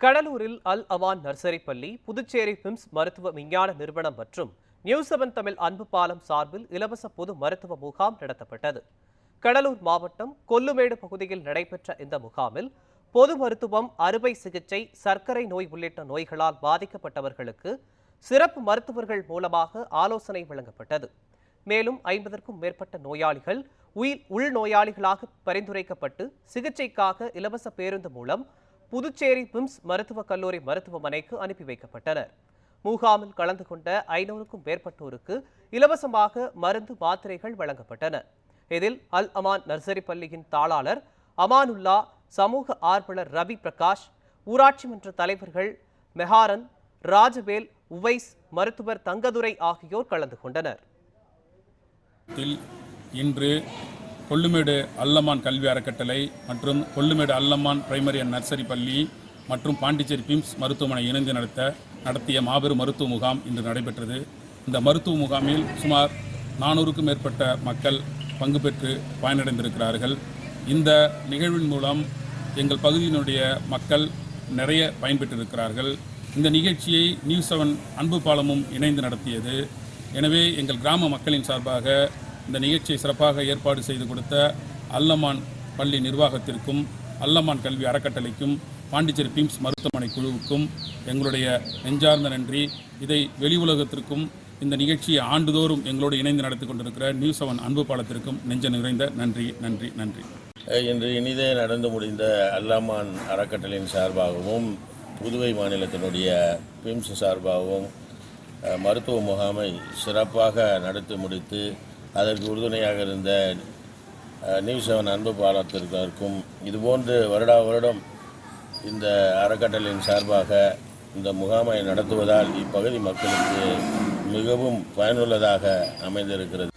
கடலூரில் அல் அவான் நர்சரி பள்ளி புதுச்சேரி பிம்ஸ் மருத்துவ விஞ்ஞான நிறுவனம் மற்றும் நியூ செவன் தமிழ் அன்பு பாலம் சார்பில் இலவச பொது மருத்துவ முகாம் நடத்தப்பட்டது. கடலூர் மாவட்டம் கொல்லுமேடு பகுதியில் நடைபெற்ற இந்த முகாமில் பொது மருத்துவம் அறுவை சிகிச்சை சர்க்கரை நோய் உள்ளிட்ட நோய்களால் பாதிக்கப்பட்டவர்களுக்கு சிறப்பு மருத்துவர்கள் மூலமாக ஆலோசனை வழங்கப்பட்டது. மேலும் ஐம்பதற்கும் மேற்பட்ட நோயாளிகள் உயிர் உள்நோயாளிகளாக பரிந்துரைக்கப்பட்டு சிகிச்சைக்காக இலவச பேருந்து மூலம் புதுச்சேரி பிம்ஸ் மருத்துவக் கல்லூரி மருத்துவமனைக்கு அனுப்பி வைக்கப்பட்டனர். முகாமில் கலந்து கொண்ட ஐநூறுக்கும் மேற்பட்டோருக்கு இலவசமாக மருந்து மாத்திரைகள் வழங்கப்பட்டன. இதில் அல் அமான் நர்சரி பள்ளியின் தாளாளர் அமானுல்லா சமூக ஆர்வலர் ரவி பிரகாஷ் ஊராட்சி மன்ற தலைவர்கள் மெஹாரன் ராஜவேல் உவைஸ் மருத்துவர் தங்கதுரை ஆகியோர் கலந்து கொண்டனர். இன்று கொள்ளுமேடு அல்லமான் கல்வி அறக்கட்டளை மற்றும் Kollumedu Allaman primary and nursery பள்ளி மற்றும் பாண்டிச்சேரி பிம்ஸ் மருத்துவமனை இணைந்து நடத்த நடத்திய மாபெரும் மருத்துவ முகாம் இன்று நடைபெற்றது. இந்த மருத்துவ முகாமில் சுமார் நானூறுக்கும் மேற்பட்ட மக்கள் பங்கு பெற்று பயனடைந்திருக்கிறார்கள். இந்த நிகழ்வின் மூலம் எங்கள் பகுதியினுடைய மக்கள் நிறைய பயன்பெற்றிருக்கிறார்கள். இந்த நிகழ்ச்சியை நியூஸ் செவன் அன்பு பாலமும் இணைந்து நடத்தியது. எனவே எங்கள் கிராம மக்களின் சார்பாக இந்த நிகழ்ச்சியை சிறப்பாக ஏற்பாடு செய்து கொடுத்த அல்லமான் பள்ளி நிர்வாகத்திற்கும் அல்லமான் கல்வி அறக்கட்டளைக்கும் பாண்டிச்சேரி பிம்ஸ் மருத்துவமனை குழுவுக்கும் எங்களுடைய நெஞ்சார்ந்த நன்றி. இதை வெளி உலகத்திற்கும் இந்த நிகழ்ச்சியை ஆண்டுதோறும் எங்களோடு இணைந்து நடத்தி கொண்டிருக்கிற நியூஸ் செவன் அன்பு பாலத்திற்கும் நெஞ்ச நிறைந்த நன்றி நன்றி நன்றி. இன்று இனிதே நடந்து முடிந்த அல்லாமான் அறக்கட்டளையின் சார்பாகவும் புதுவை மாநிலத்தினுடைய பிம்ஸ் சார்பாகவும் மருத்துவ முகாமை சிறப்பாக நடத்தி முடித்து அதற்கு உறுதுணையாக இருந்த நியூஸ் செவன் அன்பு பாலத்திற்கும் இதுபோன்று வருடா வருடம் இந்த அறக்கட்டளையின் சார்பாக இந்த முகாமை நடத்துவதால் இப்பகுதி மக்களுக்கு மிகவும் பயனுள்ளதாக அமைந்திருக்கிறது.